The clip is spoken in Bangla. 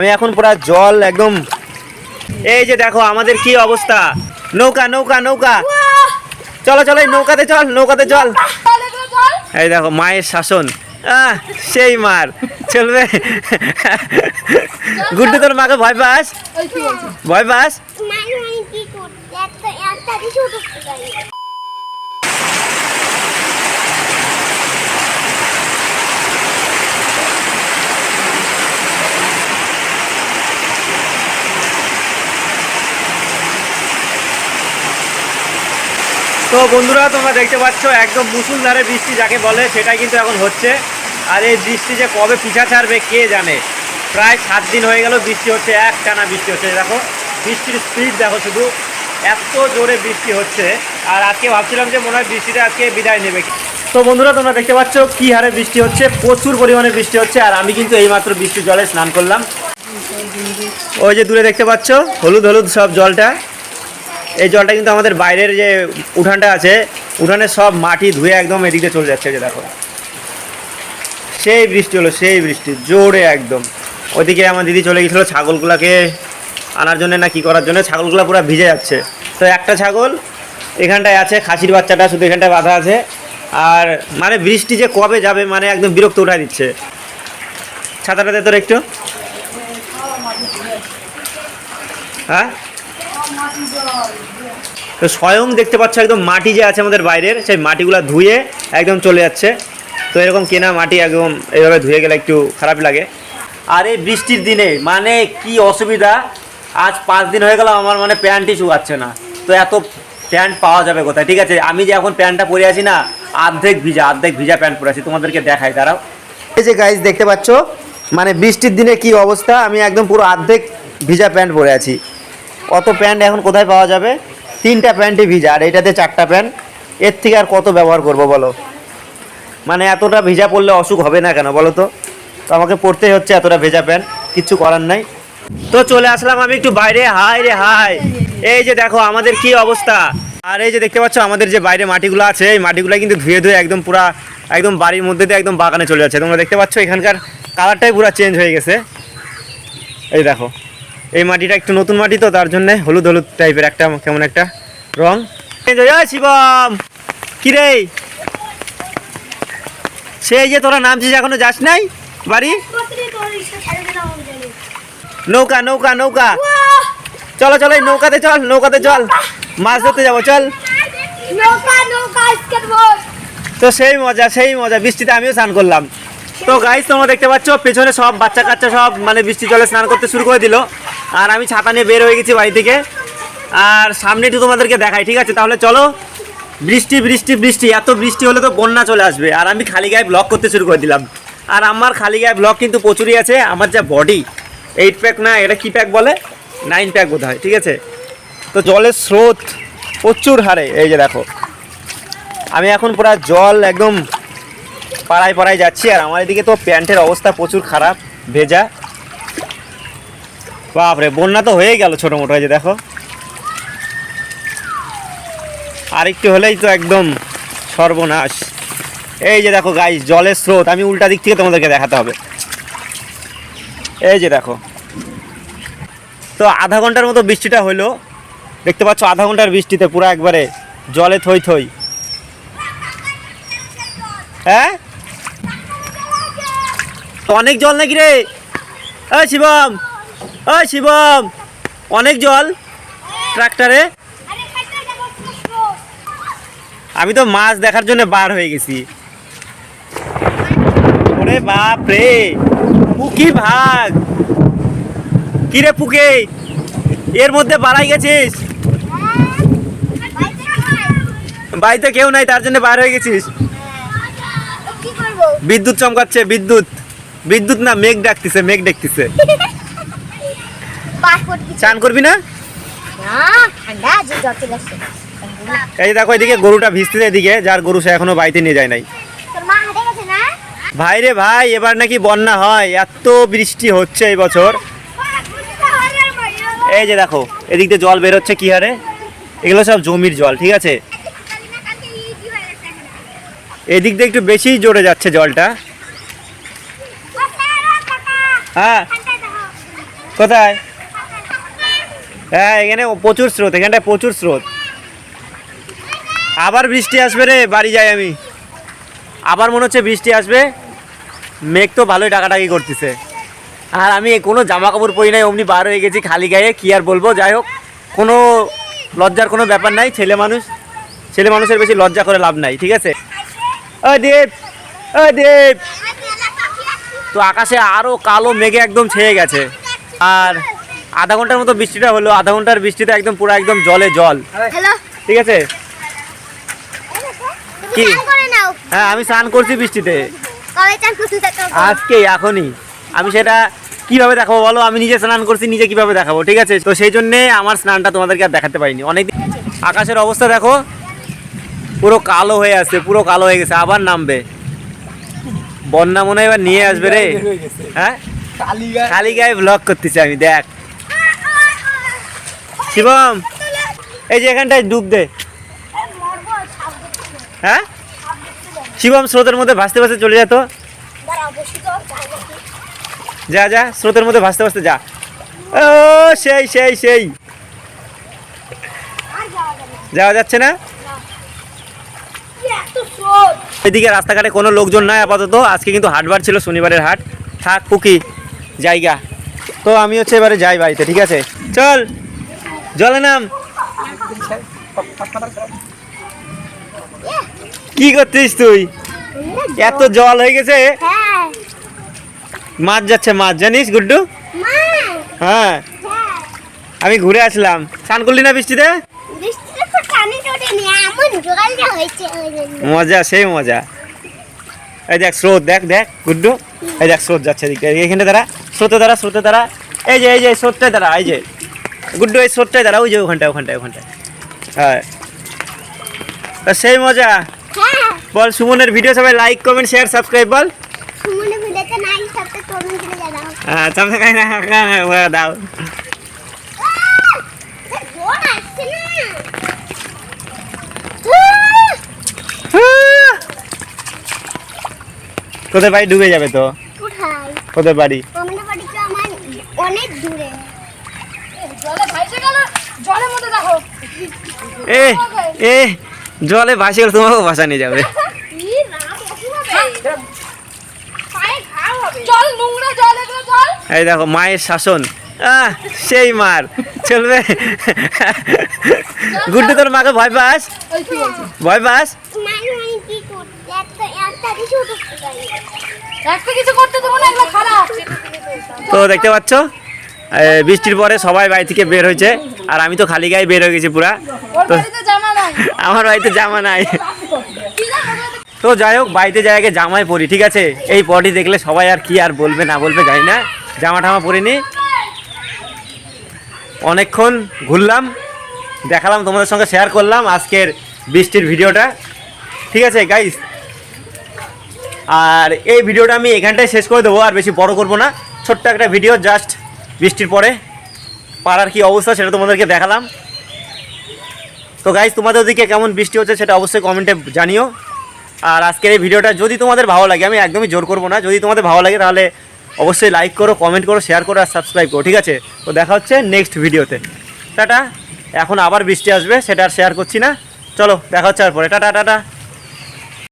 আমি এখন পুরা জল একদম এই যে দেখো আমাদের কি অবস্থা? নৌকা নৌকা নৌকা। চলো চলো এই নৌকাতে চল নৌকাতে চল। এই দেখো মায়ের শাসন। আহ সেই মার। চলবে গুড্ডু তোর মাকে ভয় পাস? ভয় পাস মানে মানে কি করতে একটা একটা কিছু করতে পারি তো বন্ধুরা, তোমরা দেখতে পাচ্ছ, একদম মুসুলধারে বৃষ্টি যাকে বলে, সেটাই কিন্তু এখন হচ্ছে। আর এই বৃষ্টি যে কবে পিছা ছাড়বে, কে জানে? প্রায় সাত দিন হয়ে গেল বৃষ্টি হচ্ছে এক টানা বৃষ্টি হচ্ছে। দেখো, বৃষ্টির স্পিড দেখো শুধু, এত জোরে বৃষ্টি হচ্ছে। আর আজকে ভাবছিলাম যে মনে হয় বৃষ্টিটা আজকে বিদায় নেবে। তো বন্ধুরা, তোমরা দেখতে পাচ্ছ কি হারে বৃষ্টি হচ্ছে, প্রচুর পরিমাণে বৃষ্টি হচ্ছে, আর আমি কিন্তু এইমাত্র বৃষ্টির জলে স্নান করলাম। ওই যে দূরে দেখতে পাচ্ছ, হলুদ হলুদ সব জলটা। এই জলটা কিন্তু আমাদের বাইরের যে উঠানটা আছে, উঠানে সব মাটি ধুয়ে একদম এদিকে চলে যাচ্ছে যে দেখো। সেই বৃষ্টি হলো, সেই বৃষ্টি, জোরে একদম। ওদিকে আমার দিদি চলে গেছিল ছাগলগুলাকে আনার জন্য না কি করার জন্য, ছাগলগুলো পুরো ভিজে যাচ্ছে। তো একটা ছাগল, এখানটায় আছে, খাসির বাচ্চাটা, শুধু এখানটায় বাঁধা আছে। আর মানে বৃষ্টি যে কবে যাবে মানে একদম বিরক্ত উঠাই দিচ্ছে। ছাতাটাতে তোর একটু। হ্যাঁ? তো স্বয়ং দেখতে পাচ্ছ একদম মাটি যে আছে আমাদের বাইরের, সেই মাটিগুলো ধুয়ে একদম চলে যাচ্ছে। তো এরকম কেনা মাটি একদম এইভাবে ধুয়ে গেলে একটু খারাপ লাগে। আর এই বৃষ্টির দিনে মানে কি অসুবিধা? আজ পাঁচ দিন হয়ে গেল আমার মানে প্যান্টই শুকাচ্ছে না। তো এত প্যান্ট পাওয়া যাবে কোথায়? ঠিক আছে, আমি যে এখন প্যান্টটা পরে আছি না, অর্ধেক ভিজা অর্ধেক ভিজা প্যান্ট পরে আছি, তোমাদেরকে দেখাই, দাঁড়াও। এই যে গাইজ দেখতে পাচ্ছ? মানে বৃষ্টির দিনে কি অবস্থা? আমি একদম পুরো অর্ধেক ভিজা প্যান্ট পরে আছি। অত প্যান্ট এখন কোথায় পাওয়া যাবে? তিনটা প্যান্টই ভিজা, আর এটাতে চারটা প্যান্ট। এর থেকে আর কত ব্যবহার করব বলো? মানে এতটা ভিজা পড়লে অসুখ হবে না কেন বলো তো? তো আমাকে পড়তেই হচ্ছে এতটা ভেজা প্যান্ট কিচ্ছু করার নাই। তো চলে আসলাম আমি একটু বাইরে। হাই রে, হাই। এই যে দেখো আমাদের কি অবস্থা? আর এই যে দেখতে পাচ্ছ আমাদের যে বাইরে মাটিগুলো আছে, এই মাটিগুলো কিন্তু ধুয়ে ধুয়ে একদম পুরা, একদম বাড়ির মধ্যে দিয়ে একদম বাগানে চলে যাচ্ছে। তোমরা দেখতে পাচ্ছ এখানকার কালারটাই পুরো চেঞ্জ হয়ে গেছে। এই দেখো। এই মাটিটা একটু নতুন মাটি তো, তার জন্য হলুদ হলুদ টাইপের একটা, কেমন একটা রং। শিবম! কি রে? সেই যে তোরা নামছিস, এখনও যাস নাই বাড়ি? নৌকা নৌকা নৌকা। চলো চলো, এই নৌকাতে চল নৌকাতে চল। মাছ ধরতে যাব, চল। তো সেই মজা সেই মজা। বৃষ্টিতে আমিও স্নান করলাম। তো গাইস তোমরা দেখতে পাচ্ছ, পেছনে সব বাচ্চা কাচ্চা সব মানে বৃষ্টি জলে স্নান করতে শুরু করে দিল। আর আমি ছাতা নিয়ে বের হয়ে গেছি বাড়ি থেকে। আর সামনে একটু তোমাদেরকে দেখাই, ঠিক আছে? তাহলে চলো, বৃষ্টি বৃষ্টি বৃষ্টি, এত বৃষ্টি হলে তো বন্যা চলে আসবে। আর আমি খালি গায়ে ব্লগ করতে শুরু করে দিলাম। আর আমার খালি গায়ে ব্লগ কিন্তু প্রচুরই আছে, আমার যা বডি এইট প্যাক না, এটা কি প্যাক বলে? নাইন প্যাক বোধ হয় ঠিক আছে? তো জলের স্রোত প্রচুর হারে, এই যে দেখো। আমি এখন পুরো জল একদম পাড়ায় পাড়ায় যাচ্ছি, আর আমার এদিকে তো প্যান্টের অবস্থা প্রচুর খারাপ, ভেজা। বাপরে, বন্যা তো হয়ে গেল ছোটো মোটো যে দেখো। আর একটু হলেই তো একদম সর্বনাশ। এই যে দেখো গাই জলের স্রোত, আমি উল্টা দিক থেকে তোমাদেরকে দেখাতে হবে। এই যে দেখো। তো আধা ঘণ্টার মতো বৃষ্টিটা হলো। দেখতে পাচ্ছ আধা ঘণ্টার বৃষ্টিতে পুরো একবারে জলে থই থই। হ্যাঁ? তো অনেক জল নাকি রে? শিবম! ওই শিবম অনেক জল ট্রাক্টরে। আমি তো মাছ দেখার জন্য বার হয়ে গেছি। ওরে বাপ রে পুকি ভাগ। কি রে পুকে এর মধ্যে বাড়াই গেছিস? বাড়িতে কেউ নাই তার জন্য বার হয়ে গেছিস? বিদ্যুৎ চমকাচ্ছে বিদ্যুৎ। বিদ্যুৎ না মেঘ ডাকতেছে মেঘ ডাকতেছে। চান করবি না? এই যে দেখো এদিকে গরুটা ভিজতেছে এদিকে যার গরু সে এখনও বাড়িতে নিয়ে যায় নাই। ভাই রে ভাই এবার নাকি বন্যা হয় এত বৃষ্টি হচ্ছে এই বছর। এই যে দেখো এদিক দিয়ে জল বেরোচ্ছে কি হারে? এগুলো সব জমির জল ঠিক আছে? এদিক দিয়ে একটু বেশি জোরে যাচ্ছে জলটা। হ্যাঁ। কোথায়? হ্যাঁ এখানে প্রচুর স্রোত, এখানটায় প্রচুর স্রোত। আবার বৃষ্টি আসবে রে, বাড়ি যাই আমি। আবার মনে হচ্ছে বৃষ্টি আসবে। মেঘ তো ভালোই টাকাটাকি করতেছে। আর আমি কোনো জামা কাপড় পরি নাই, অমনি বার হয়ে গেছি খালি গায়ে, কি আর বলব? যাই হোক, কোনো লজ্জার কোনো ব্যাপার নাই, ছেলে মানুষ। ছেলে মানুষের বেশি লজ্জা করে লাভ নাই, ঠিক আছে? ও দেব ও দেব তো আকাশে আরও কালো মেঘে একদম ছেয়ে গেছে। আর আধা ঘণ্টার মতো বৃষ্টিটা হলো আধা ঘণ্টার বৃষ্টিতে একদম পুরো একদম জলে জল। ঠিক আছে? কি? কি করে নাও। হ্যাঁ আমি স্নান করছি বৃষ্টিতে। আজকে এখনই। আমি সেটা কীভাবে দেখাবো বলো? আমি নিজে স্নান করছি নিজে কীভাবে দেখাবো? ঠিক আছে? তো সেই জন্যে আমার স্নানটা তোমাদেরকে আর দেখাতে পারিনি। অনেক আকাশের অবস্থা দেখো পুরো কালো হয়ে আসছে পুরো কালো হয়ে গেছে আবার নামবে। বন্যা মনে হয় এবার নিয়ে আসবে রে। হ্যাঁ খালি গায়ে ব্লগ করতেছি আমি দেখ। শিবম, এই যে এখানটায় ডুব দে। হ্যাঁ? শিবম, স্রোতের মধ্যে ভাসতে ভাসতে চলে যেত যা যা, স্রোতের মধ্যে ভাসতে ভাসতে যা। ও, সেই সেই সেই। যাওয়া যাচ্ছে না? এদিকে রাস্তাঘাটে কোনো লোকজন নাই আপাতত। আজকে কিন্তু হাটবার ছিল, শনিবারের হাট। থাক পুকি জায়গা। তো আমি হচ্ছে এবারে যাই বাড়িতে, ঠিক আছে? চল। জলে নাম। কি করছিস তুই? এত জল হয়ে গেছে। মাছ যাচ্ছে, মাছ। জানিস গুড্ডু? হ্যাঁ। আমি ঘুরে আসলাম। স্নান করলি না বৃষ্টিতে? মজা, সেই মজা। এই দেখ, স্রোত, দেখ দেখ, গুড্ডু। এই দেখ, স্রোত যাচ্ছে এখানে দাঁড়া। স্রোতে দাঁড়া স্রোতে দাঁড়া। এই যে এই যে স্রোতটায় দাঁড়া, এই যে। গুড্ডু এই স্রোতটায় দাঁড়া ওই যে ওখানটায় ওখানটায় ওখানটায়। হ্যাঁ। সেই মজা। হ্যাঁ। বল সুমনের ভিডিও সবাই লাইক কমেন্ট শেয়ার সাবস্ক্রাইব বল। হ্যাঁ না দাও। তোদের বাড়ি ডুবে যাবে তো? কোথায়? তোদের বাড়ি? আমাদের বাড়ি তো আমার অনেক দূরে জলে ভাইসে গেল জলের মধ্যে দেখো এ এ জলে ভাসে গেলে তোমাকেও ভাসা নিয়ে যাবে। এই দেখো মায়ের শাসন। আহ সেই মার। চলবে। গুড্ডু তোর মাকে ভয় পাস? ভয় পাস? মানে তো দেখতে পাচ্ছ? বৃষ্টির পরে সবাই বাড়ি থেকে বের হয়েছে। আর আমি তো খালি গায়ে বের হয়ে গেছি পুরা। তো আমার বাড়িতে জামা নাই। তো যাই হোক বাড়িতে যাই আগে জামাই পরি ঠিক আছে? এই পটি দেখলে সবাই আর কি আর বলবে না বলবে জানি না। জামা টামা পরিনি। অনেকক্ষণ ঘুরলাম দেখালাম তোমাদের সঙ্গে শেয়ার করলাম আজকের বৃষ্টির ভিডিওটা। ঠিক আছে গাইস আর এই ভিডিওটা আমি এখানটায় শেষ করে দেবো আর বেশি বড় করব না। ছোট্ট একটা ভিডিও জাস্ট বৃষ্টির পরে পাড়ার কি অবস্থা সেটা তোমাদেরকে দেখালাম। তো গাইজ তোমাদের ওদিকে কেমন বৃষ্টি হচ্ছে সেটা অবশ্যই কমেন্টে জানিও। আর আজকের এই ভিডিওটা যদি তোমাদের ভালো লাগে, আমি একদমই জোর করব না, যদি তোমাদের ভালো লাগে তাহলে অবশ্যই লাইক করো কমেন্ট করো শেয়ার করো আর সাবস্ক্রাইব করো, ঠিক আছে? তো দেখা হচ্ছে নেক্সট ভিডিওতে টাটা। এখন আবার বৃষ্টি আসবে, সেটা আর শেয়ার করছি না। চলো, দেখা হচ্ছে আর পরে। Tata tata.